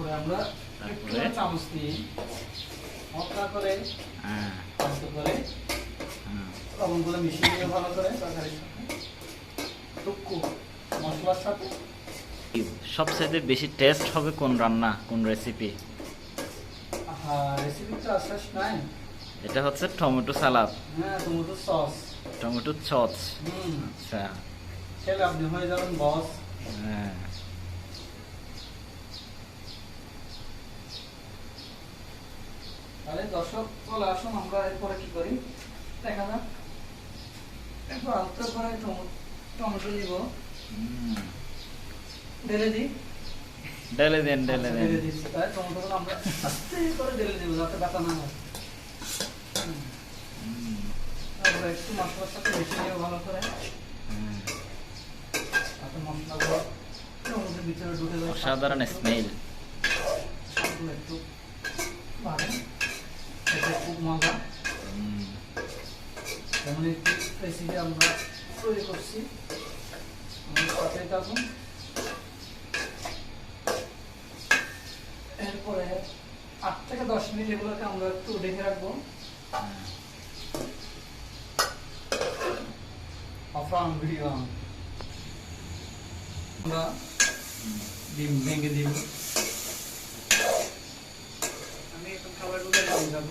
এরপরে আমরা একটু তারপরে? চামচ নিয়ে মশলা করে হ্যাঁ। আস্ত করে হ্যাঁ। লবণগুলো মিশিয়ে নিয়ে ভালো করে তরকারির সাথে টুকু মশলার সাথে। সবচাইতে বেশি টেস্ট হবে কোন রান্না কোন রেসিপি হ্যাঁ রেসিপি তো শেষ নাই। এটা হচ্ছে টমেটো সালাদ। হ্যাঁ টমেটো সস। Tomato sauce. হুম। আচ্ছা। খেলে আপনি হয়ে যাবেন বস হ্যাঁ। তাহলে দর্শক চলে আসুন আমরা এরপরে কি করি? দেখা যাক। একটু আলতো করে টমেটো হুম। ঢেলে দিই। ঢেলে দেন ঢেলে আচ্ছা, দেন। টমেটোগুলো আমরা আস্তে করে ঢেলে দেবো যাতে ব্যথা না হয়। তারপরে একটু মশলার সাথে মিশিয়ে নেব ভালো করে। মশলাগুলো টমেটোর ভিতরে ঢুকে যায়। অসাধারণ স্মেল একটু ভালো এটা খুব মজা একটি রেসিপি আমরা তৈরি করছি। আমাদের সাথে থাকুন। এরপরে আট থেকে দশ মিনিট এগুলোকে আমরা একটু রেখে রাখব। অফরান ভিডিও। আমরা ডিম ভেঙে দিব। আমি এখন খাবারগুলো নিয়ে যাব